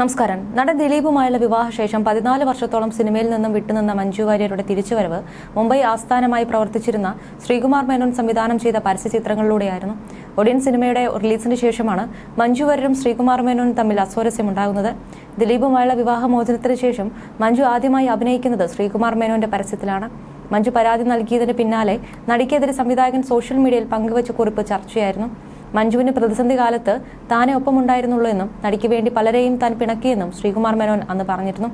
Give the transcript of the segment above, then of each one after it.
നമസ്കാരം. നടൻ ദിലീപുമായുള്ള വിവാഹശേഷം പതിനാല് വർഷത്തോളം സിനിമയിൽ നിന്നും വിട്ടുനിന്ന മഞ്ജു വാര്യരുടെ തിരിച്ചുവരവ് മുംബൈ ആസ്ഥാനമായി പ്രവർത്തിച്ചിരുന്ന ശ്രീകുമാർ മേനോൻ സംവിധാനം ചെയ്ത പരസ്യചിത്രങ്ങളിലൂടെയായിരുന്നു ഒടിയൻ സിനിമയുടെ റിലീസിന് ശേഷമാണ് മഞ്ജു വാര്യരും ശ്രീകുമാർ മേനോനും തമ്മിൽ അസ്വാരസ്യമുണ്ടാകുന്നത്. ദിലീപുമായുള്ള വിവാഹമോചനത്തിന് ശേഷം മഞ്ജു ആദ്യമായി അഭിനയിക്കുന്നത് ശ്രീകുമാർ മേനോന്റെ പരസ്യത്തിലാണ്. മഞ്ജു പരാതി നൽകിയതിന് പിന്നാലെ നടിക്കെതിരെ സംവിധായകൻ സോഷ്യൽ മീഡിയയിൽ പങ്കുവച്ച കുറിപ്പ് ചർച്ചയായിരുന്നു. മഞ്ജുവിന് പ്രതിസന്ധി കാലത്ത് താനെ ഒപ്പമുണ്ടായിരുന്നുള്ളൂ എന്നും നടിക്ക് വേണ്ടി പലരെയും താൻ പിണക്കിയെന്നും ശ്രീകുമാർ മേനോൻ അന്ന് പറഞ്ഞിരുന്നു.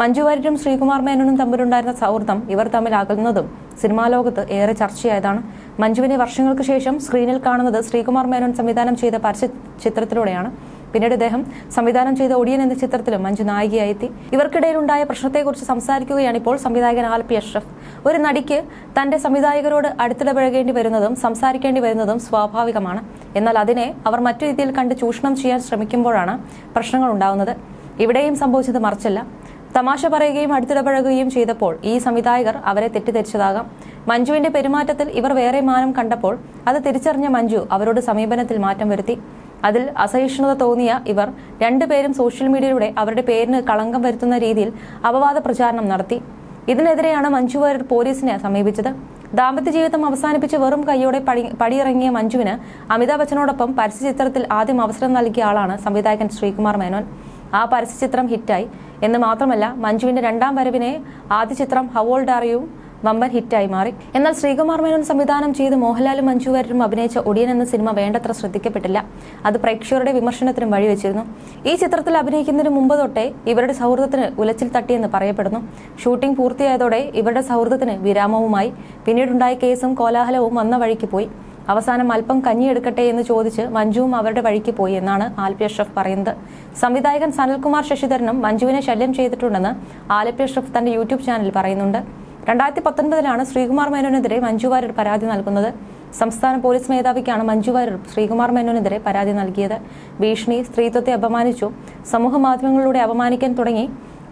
മഞ്ജു വാര്യരും ശ്രീകുമാർ മേനോനും തമ്മിലുണ്ടായിരുന്ന സൗഹൃദം ഇവർ തമ്മിൽ അകലുന്നതും സിനിമാ ലോകത്ത് ഏറെ ചർച്ചയായതാണ്. മഞ്ജുവിനെ വർഷങ്ങൾക്ക് ശേഷം സ്ക്രീനിൽ കാണുന്നത് ശ്രീകുമാർ മേനോൻ സംവിധാനം ചെയ്ത പരസ്യ ചിത്രത്തിലൂടെയാണ്. പിന്നീട് അദ്ദേഹം സംവിധാനം ചെയ്ത ഒടിയൻ എന്ന ചിത്രത്തിലും മഞ്ജു നായികയായി എത്തി ഇവർക്കിടയിലുണ്ടായ പ്രശ്നത്തെക്കുറിച്ച് സംസാരിക്കുകയാണ് ഇപ്പോൾ സംവിധായകൻ ആൽപി അഷ്റഫ്. ഒരു നടിക്ക് തന്റെ സംവിധായകരോട് അടുത്തിടപഴകേണ്ടി വരുന്നതും സംസാരിക്കേണ്ടി വരുന്നതും സ്വാഭാവികമാണ്. എന്നാൽ അതിനെ അവർ മറ്റു രീതിയിൽ കണ്ട് ചൂഷണം ചെയ്യാൻ ശ്രമിക്കുമ്പോഴാണ് പ്രശ്നങ്ങൾ ഉണ്ടാകുന്നത് ഇവിടെയും സംഭവിച്ചത് മറിച്ചല്ല. തമാശ പറയുകയും അടുത്തിടപഴകുകയും ചെയ്തപ്പോൾ ഈ സംവിധായകർ അവരെ തെറ്റിദ്ധരിച്ചതാകാം. മഞ്ജുവിന്റെ പെരുമാറ്റത്തിൽ ഇവർ വേറെ മാനം കണ്ടപ്പോൾ അത് തിരിച്ചറിഞ്ഞ മഞ്ജു അവരോട് സമീപനത്തിൽ മാറ്റം വരുത്തി. അതിൽ അസഹിഷ്ണുത തോന്നിയ ഇവർ രണ്ടുപേരും സോഷ്യൽ മീഡിയയിലൂടെ അവരുടെ പേരിന് കളങ്കം വരുത്തുന്ന രീതിയിൽ അപവാദ പ്രചാരണം നടത്തി. ഇതിനെതിരെയാണ് മഞ്ജു വാര്യർ പോലീസിനെ സമീപിച്ചത്. ദാമ്പത്യ ജീവിതം അവസാനിപ്പിച്ച് വെറും കൈയോടെ പടി പടിയിറങ്ങിയ മഞ്ജുവിന് അമിതാഭ് ബച്ചനോടൊപ്പം പരസ്യചിത്രത്തിൽ ആദ്യം അവസരം നൽകിയ ആളാണ് സംവിധായകൻ ശ്രീകുമാർ മേനോൻ. ആ പരസ്യചിത്രം ഹിറ്റായി. എന്ന് മാത്രമല്ല മഞ്ജുവിന്റെ രണ്ടാം വരവിനെ ആദ്യ ചിത്രം ഹവോൾഡ് അറിയും വമ്പൻ ഹിറ്റായി മാറി. എന്നാൽ ശ്രീകുമാർ മേനോൻ സംവിധാനം ചെയ്ത് മോഹൻലാലും മഞ്ജു വാര്യരും അഭിനയിച്ച ഒടിയൻ എന്ന സിനിമ വേണ്ടത്ര ശ്രദ്ധിക്കപ്പെട്ടില്ല. അത് പ്രേക്ഷകരുടെ വിമർശനത്തിനും വഴിവെച്ചിരുന്നു. ഈ ചിത്രത്തിൽ അഭിനയിക്കുന്നതിന് മുമ്പ് തൊട്ടേ ഇവരുടെ സൗഹൃദത്തിന് ഉലച്ചിൽ തട്ടിയെന്ന് പറയപ്പെടുന്നു. ഷൂട്ടിംഗ് പൂർത്തിയായതോടെ ഇവരുടെ സൗഹൃദത്തിന് വിരാമവുമായി. പിന്നീടുണ്ടായ കേസും കോലാഹലവും വന്ന വഴിക്ക് പോയി. അവസാനം അല്പം കഞ്ഞിയെടുക്കട്ടെ എന്ന് ചോദിച്ച് മഞ്ജുവും അവരുടെ വഴിക്ക് പോയി എന്നാണ് ആലപ്പി അഷ്റഫ് പറയുന്നത്. സംവിധായകൻ സനൽകുമാർ ശശിധരനും മഞ്ജുവിനെ ശല്യം ചെയ്തിട്ടുണ്ടെന്ന് ആലപ്പി അഷ്റഫ് തന്റെ യൂട്യൂബ് ചാനലിൽ പറയുന്നുണ്ട്. രണ്ടായിരത്തി പത്തൊൻപതിലാണ് ശ്രീകുമാർ മേനോനെതിരെ മഞ്ജു വാര്യർ പരാതി നൽകുന്നത്. സംസ്ഥാന പോലീസ് മേധാവിക്കാണ് മഞ്ജു വാര്യർ ശ്രീകുമാർ മേനോനെതിരെ പരാതി നൽകിയത്. ഭീഷണി സ്ത്രീത്വത്തെ അപമാനിച്ചു സമൂഹ മാധ്യമങ്ങളിലൂടെ അപമാനിക്കാൻ തുടങ്ങി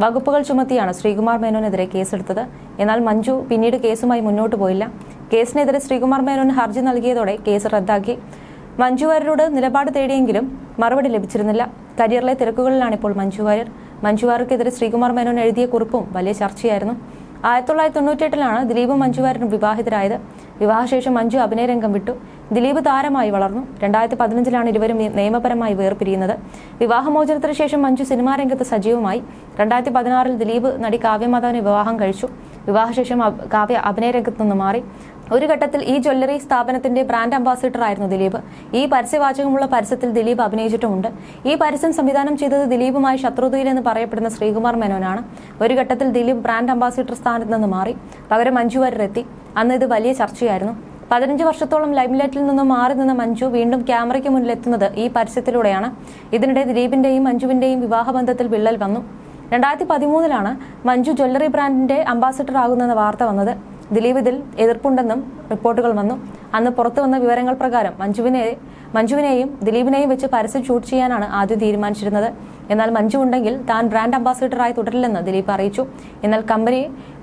വകുപ്പുകൾ ചുമത്തിയാണ് ശ്രീകുമാർ മേനോനെതിരെ കേസെടുത്തത്. എന്നാൽ മഞ്ജു പിന്നീട് കേസുമായി മുന്നോട്ട് പോയില്ല. കേസിനെതിരെ ശ്രീകുമാർ മേനോൻ ഹർജി നൽകിയതോടെ കേസ് റദ്ദാക്കി. മഞ്ജു വാര്യരോട് നിലപാട് തേടിയെങ്കിലും മറുപടി ലഭിച്ചിരുന്നില്ല. കരിയറിലെ തിരക്കുകളിലാണ് ഇപ്പോൾ മഞ്ജു വാര്യർ. മഞ്ജു വാര്യർക്കെതിരെ ശ്രീകുമാർ മേനോൻ എഴുതിയ കുറിപ്പും വലിയ ചർച്ചയായിരുന്നു. ആയിരത്തി തൊള്ളായിരത്തി തൊണ്ണൂറ്റിയെട്ടിലാണ് ദിലീപും ദിലീപ് മഞ്ജുവാരൻ വിവാഹിതരായത്. വിവാഹശേഷം മഞ്ജു അഭിനയരംഗം വിട്ടു. ദിലീപ് താരമായി വളർന്നു. രണ്ടായിരത്തി പതിനഞ്ചിലാണ് ഇരുവരും നിയമപരമായി വേർപിരിയുന്നത്. വിവാഹമോചനത്തിന് ശേഷം മഞ്ജു സിനിമാ രംഗത്ത് സജീവമായി. രണ്ടായിരത്തി പതിനാറിൽ ദിലീപ് നടി കാവ്യമാധവനെ വിവാഹം കഴിച്ചു. വിവാഹശേഷം കാവ്യ അഭിനയരംഗത്ത് നിന്ന് മാറി. ഒരു ഘട്ടത്തിൽ ഈ ജ്വല്ലറി സ്ഥാപനത്തിന്റെ ബ്രാൻഡ് അംബാസിഡർ ആയിരുന്നു ദിലീപ്. ഈ പരസ്യവാചകമുള്ള പരസ്യത്തിൽ ദിലീപ് അഭിനയിച്ചിട്ടുമുണ്ട്. ഈ പരസ്യം സംവിധാനം ചെയ്തത് ദിലീപുമായി ശത്രുതയിലെന്ന് പറയപ്പെടുന്ന ശ്രീകുമാർ മേനോനാണ്. ഒരു ഘട്ടത്തിൽ ദിലീപ് ബ്രാൻഡ് അംബാസിഡർ സ്ഥാനത്ത് നിന്ന് മാറി. പകരം മഞ്ജു എത്തി അന്ന് ഇത് വലിയ ചർച്ചയായിരുന്നു. പതിനഞ്ച് വർഷത്തോളം ലൈംലൈറ്റിൽ നിന്നും മാറി നിന്ന മഞ്ജു വീണ്ടും ക്യാമറയ്ക്ക് മുന്നിലെത്തുന്നത് ഈ പരസ്യത്തിലൂടെയാണ്. ഇതിനിടെ ദിലീപിന്റെയും മഞ്ജുവിന്റെയും വിവാഹബന്ധത്തിൽ വിള്ളൽ വന്നു. രണ്ടായിരത്തി പതിമൂന്നിലാണ് മഞ്ജു ജ്വല്ലറി ബ്രാൻഡിന്റെ അംബാസിഡർ ആകുന്നെന്ന വാർത്ത വന്നത്. ദിലീപ് ഇതിൽ എതിർപ്പുണ്ടെന്നും റിപ്പോർട്ടുകൾ വന്നു. അന്ന് പുറത്തു വന്ന വിവരങ്ങൾ പ്രകാരം മഞ്ജുവിനെ മഞ്ജുവിനെയും ദിലീപിനെയും വെച്ച് പരസ്യം ഷൂട്ട് ചെയ്യാനാണ് ആദ്യം തീരുമാനിച്ചിരുന്നത്. എന്നാൽ മഞ്ജു ഉണ്ടെങ്കിൽ താൻ ബ്രാൻഡ് അംബാസിഡറായി തുടരില്ലെന്ന് ദിലീപ് അറിയിച്ചു. എന്നാൽ കമ്പനി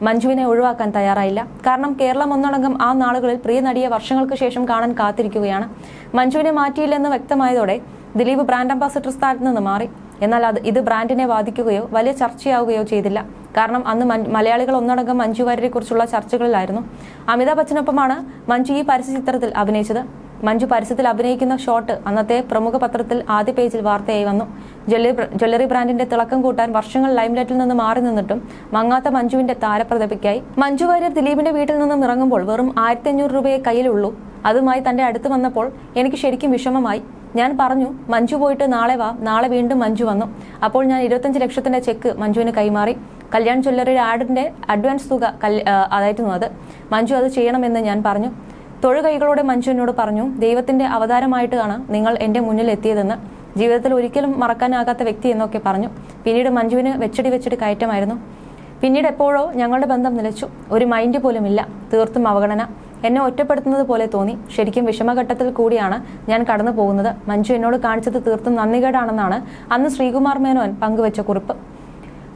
മഞ്ജുവിനെ ഒഴിവാക്കാൻ തയ്യാറായില്ല. കാരണം കേരളം ഒന്നടങ്കം ആ നാളുകളിൽ പ്രിയ നടിയെ വർഷങ്ങൾക്ക് ശേഷം കാണാൻ കാത്തിരിക്കുകയാണ്. മഞ്ജുവിനെ മാറ്റിയില്ലെന്ന് വ്യക്തമായതോടെ ദിലീപ് ബ്രാൻഡ് അംബാസിഡർ സ്ഥാനത്ത് നിന്ന് മാറി. എന്നാൽ അത് ഇത് ബ്രാൻഡിനെ ബാധിക്കുകയോ വലിയ ചർച്ചയാവുകയോ ചെയ്തില്ല. കാരണം അന്ന് മലയാളികൾ ഒന്നടങ്കം മഞ്ജു വാര്യരെ കുറിച്ചുള്ള ചർച്ചകളിലായിരുന്നു. അമിതാഭ് ബച്ചനൊപ്പമാണ് മഞ്ജു ഈ പരസ്യ ചിത്രത്തിൽ അഭിനയിച്ചത്. മഞ്ജു പരസ്യത്തിൽ അഭിനയിക്കുന്ന ഷോട്ട് അന്നത്തെ പ്രമുഖ പത്രത്തിൽ ആദ്യ പേജിൽ വാർത്തയായി വന്നു. ജ്വല്ലറി ജ്വല്ലറി ബ്രാൻഡിന്റെ തിളക്കം കൂട്ടാൻ വർഷങ്ങൾ ലൈംലൈറ്റിൽ നിന്ന് മാറി നിന്നിട്ടും മങ്ങാത്ത മഞ്ജുവിന്റെ താരപ്രതിഭയ്ക്കായി. മഞ്ജു വാര്യർ ദിലീപിന്റെ വീട്ടിൽ നിന്നും ഇറങ്ങുമ്പോൾ വെറും ആയിരത്തി അഞ്ഞൂറ് രൂപയെ കയ്യിലുള്ളൂ. അതുമായി തന്റെ അടുത്ത് വന്നപ്പോൾ എനിക്ക് ശരിക്കും വിഷമമായി. ഞാൻ പറഞ്ഞു മഞ്ജു പോയിട്ട് നാളെ വാ. നാളെ വീണ്ടും മഞ്ജു വന്നു. അപ്പോൾ ഞാൻ ഇരുപത്തഞ്ച് ലക്ഷത്തിന്റെ ചെക്ക് മഞ്ജുവിന് കൈമാറി. കല്യാൺ ജ്വല്ലറിയുടെ ആഡിന്റെ അഡ്വാൻസ് തുക അതായിരുന്നു അത്. മഞ്ജു അത് ചെയ്യണമെന്ന് ഞാൻ പറഞ്ഞു. തൊഴുകൈകളോടെ മഞ്ജു എന്നോട് പറഞ്ഞു ദൈവത്തിന്റെ അവതാരമായിട്ടാണ് നിങ്ങൾ എന്റെ മുന്നിൽ എത്തിയതെന്ന്. ജീവിതത്തിൽ ഒരിക്കലും മറക്കാനാകാത്ത വ്യക്തി എന്നൊക്കെ പറഞ്ഞു. പിന്നീട് മഞ്ജുവിന് വെച്ചടി വെച്ചടി കയറ്റമായിരുന്നു. പിന്നീട് എപ്പോഴോ ഞങ്ങളുടെ ബന്ധം നിലച്ചു. ഒരു മൈൻഡ് പോലും ഇല്ല തീർത്തും അവഗണന. എന്നെ ഒറ്റപ്പെടുത്തുന്നത് പോലെ തോന്നി. ശരിക്കും വിഷമഘട്ടത്തിൽ കൂടിയാണ് ഞാൻ കടന്നു പോകുന്നത്. മഞ്ജു എന്നോട് കാണിച്ചത് തീർത്തും നന്ദികേടാണെന്നാണ് അന്ന് ശ്രീകുമാർ മേനോൻ പങ്കുവച്ച കുറിപ്പ്.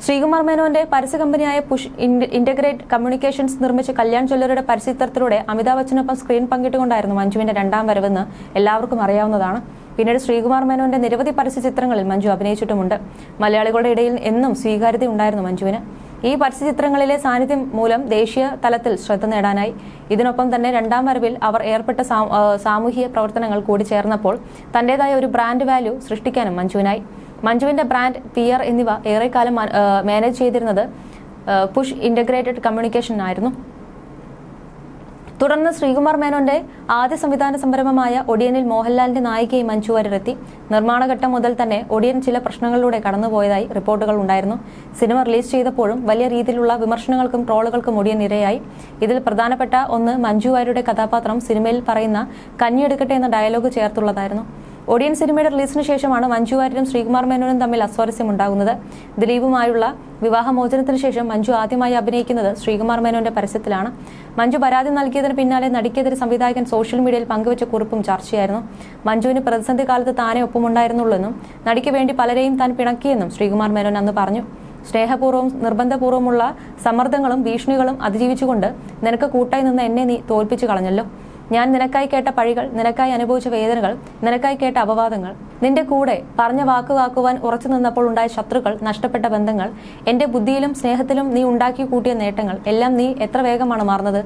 ശ്രീകുമാർ മേനോന്റെ പരസ്യ കമ്പനിയായ പുഷ് ഇന്റഗ്രേറ്റ് കമ്മ്യൂണിക്കേഷൻസ് നിർമ്മിച്ച കല്യാൺ ജ്വല്ലറിയുടെ പരസ്യത്തരത്തിലൂടെ അമിതാഭ് ബച്ചനൊപ്പം സ്ക്രീൻ പങ്കിട്ടുകൊണ്ടായിരുന്നു മഞ്ജുവിന്റെ രണ്ടാം വരവെന്ന് എല്ലാവർക്കും അറിയാവുന്നതാണ്. പിന്നീട് ശ്രീകുമാർ മേനോന്റെ നിരവധി പരസ്യ ചിത്രങ്ങളിൽ മഞ്ജു അഭിനയിച്ചിട്ടുമുണ്ട്. മലയാളികളുടെ ഇടയിൽ എന്നും സ്വീകാര്യത ഉണ്ടായിരുന്നു മഞ്ജുവിന്. ഈ പരസ്യചിത്രങ്ങളിലെ സാന്നിധ്യം മൂലം ദേശീയ തലത്തിൽ ശ്രദ്ധ നേടാനായി. ഇതിനൊപ്പം തന്നെ രണ്ടാം വരവിൽ അവർ ഏർപ്പെട്ട സാമൂഹിക പ്രവർത്തനങ്ങൾ കൂടി ചേർന്നപ്പോൾ തന്റേതായ ഒരു ബ്രാൻഡ് വാല്യൂ സൃഷ്ടിക്കാനും മഞ്ജുവിനായി. മഞ്ജുവിന്റെ ബ്രാൻഡ് പി എന്നിവ ഏറെക്കാലം മാനേജ് ചെയ്തിരുന്നത് പുഷ് ഇന്റഗ്രേറ്റഡ് കമ്മ്യൂണിക്കേഷൻ ആയിരുന്നു തുടർന്ന് ശ്രീകുമാർ മേനോന്റെ ആദ്യ സംവിധാന സംരംഭമായ ഒടിയനിൽ മോഹൻലാലിന്റെ നായികയും മഞ്ജു വാര്യരെത്തി നിർമ്മാണഘട്ടം മുതൽ തന്നെ ഒടിയൻ ചില പ്രശ്നങ്ങളിലൂടെ കടന്നുപോയതായി റിപ്പോർട്ടുകൾ ഉണ്ടായിരുന്നു. സിനിമ റിലീസ് ചെയ്തപ്പോഴും വലിയ രീതിയിലുള്ള വിമർശനങ്ങൾക്കും ട്രോളുകൾക്കും ഒടിയൻ ഇരയായി. ഇതിൽ പ്രധാനപ്പെട്ട ഒന്ന് മഞ്ജു വാര്യരുടെ കഥാപാത്രം സിനിമയിൽ പറയുന്ന കഞ്ഞിയെടുക്കട്ടെ എന്ന ഡയലോഗ് ചേർത്തുള്ളതായിരുന്നു. ഒടിയൻ സിനിമയുടെ റിലീസിന് ശേഷമാണ് മഞ്ജു വാര്യരും ശ്രീകുമാർ മേനോനും തമ്മിൽ അസ്വാരസ്യം ഉണ്ടാകുന്നത് ദിലീപുമായുള്ള വിവാഹമോചനത്തിന് ശേഷം മഞ്ജു ആദ്യമായി അഭിനയിക്കുന്നത് ശ്രീകുമാർ മേനോന്റെ പരസ്യത്തിലാണ്. മഞ്ജു പരാതി നൽകിയതിന് പിന്നാലെ നടിക്കെതിരെ സംവിധായകൻ സോഷ്യൽ മീഡിയയിൽ പങ്കുവച്ച കുറിപ്പും ചർച്ചയായിരുന്നു. മഞ്ജുവിന് പ്രതിസന്ധി കാലത്ത് താനേ ഒപ്പമുണ്ടായിരുന്നുള്ളെന്നും നടിക്ക് വേണ്ടി പലരെയും താൻ പിണക്കിയെന്നും ശ്രീകുമാർ മേനോൻ അന്ന് പറഞ്ഞു. സ്നേഹപൂർവം നിർബന്ധപൂർവമുള്ള സമ്മർദ്ദങ്ങളും ഭീഷണികളും അതിജീവിച്ചുകൊണ്ട് നിനക്ക് കൂട്ടായി നിന്ന് എന്നെ നീ തോൽപ്പിച്ചു കളഞ്ഞല്ലോ. ഞാൻ നിനക്കായി കേട്ട പഴികൾ നിനക്കായി അനുഭവിച്ച വേദനകൾ നിനക്കായി കേട്ട അപവാദങ്ങൾ നിന്റെ കൂടെ പറഞ്ഞ വാക്കുവാക്കുവാൻ ഉറച്ചു നിന്നപ്പോൾ ഉണ്ടായ ശത്രുക്കൾ നഷ്ടപ്പെട്ട ബന്ധങ്ങൾ എന്റെ ബുദ്ധിയിലും സ്നേഹത്തിലും നീ ഉണ്ടാക്കി കൂട്ടിയ നേട്ടങ്ങൾ എല്ലാം നീ എത്ര വേഗമാണ് മാറുന്നത്?